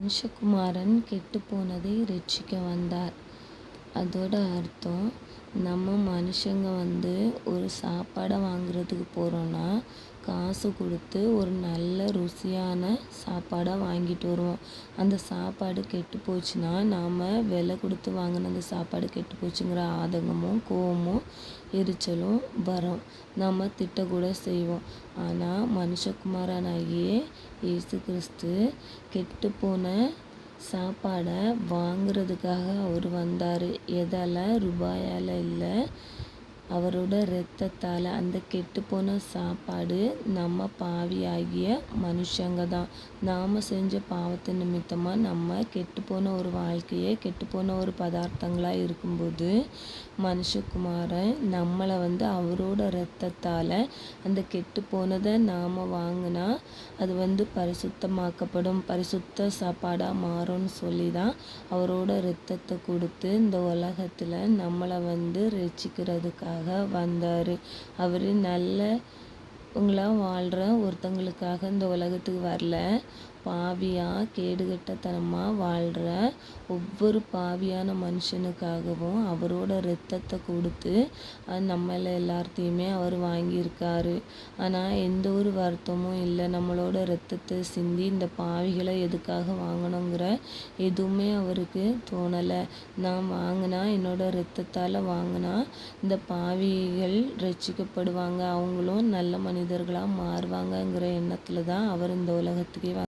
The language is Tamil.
மனுஷகுமாரன் கெட்டுப்போனதை ரட்சிக்க வந்தார். அதோட அர்த்தம் நம்ம மனுஷங்க வந்து ஒரு சாப்பாடை வாங்குறதுக்கு போகிறோன்னா காசு கொடுத்து ஒரு நல்ல ருசியான சாப்பாடாக வாங்கிட்டு வருவோம். அந்த சாப்பாடு கெட்டு போச்சுன்னா நாம் விலை கொடுத்து வாங்கின அந்த சாப்பாடு கெட்டு போச்சுங்கிற ஆதங்கமும் கோவமும் எரிச்சலும் வரும். நம்ம திட்டக்கூட செய்வோம். ஆனால் மனுஷகுமாரனாகிய இயேசு கிறிஸ்து கெட்டுப்போன சாப்பாடை வாங்குறதுக்காக அவர் வந்தார். எதால் ரூபாயால் இல்லை அவரோட ரத்தத்தால் அந்த கெட்டுப்போன சாப்பாடு நம்ம பாவியாகிய மனுஷங்க தான். நாம் செஞ்ச பாவத்து நிமித்தமாக நம்ம கெட்டுப்போன ஒரு வாழ்க்கையே கெட்டுப்போன ஒரு பதார்த்தங்களாக இருக்கும்போது மனுஷகுமாரன் நம்மளை வந்து அவரோட ரத்தத்தால் அந்த கெட்டுப்போனதை நாம் வாங்கினா அது வந்து பரிசுத்தமாக்கப்படும் பரிசுத்த சாப்பாடாக மாறும்னு சொல்லி தான் அவரோட ரத்தத்தை கொடுத்து இந்த உலகத்தில் நம்மளை வந்து ரசிக்கிறதுக்காக வழியாக வந்தார். அவர் நல்ல இவங்களாம் வாழ்கிற ஒருத்தங்களுக்காக இந்த உலகத்துக்கு வரல. பாவியாக கேடுகட்டத்தனமாக வாழ்கிற ஒவ்வொரு பாவியான மனுஷனுக்காகவும் அவரோட ரத்தத்தை கொடுத்து நம்மளை எல்லாத்தையுமே அவர் வாங்கியிருக்காரு. ஆனால் எந்த ஒரு வருத்தமும் இல்லை. நம்மளோட ரத்தத்தை சிந்தி இந்த பாவிகளை எதுக்காக வாங்கணுங்கிற எதுவுமே அவருக்கு தோணலை. நான் வாங்கினா என்னோட ரத்தத்தால் வாங்கினா இந்த பாவிகள் ரட்சிக்கப்படுவாங்க. அவங்களும் நல்ல மனிதர்களாக மாறுவாங்கங்கிற எண்ணத்தில் தான் அவர் இந்த உலகத்துக்கே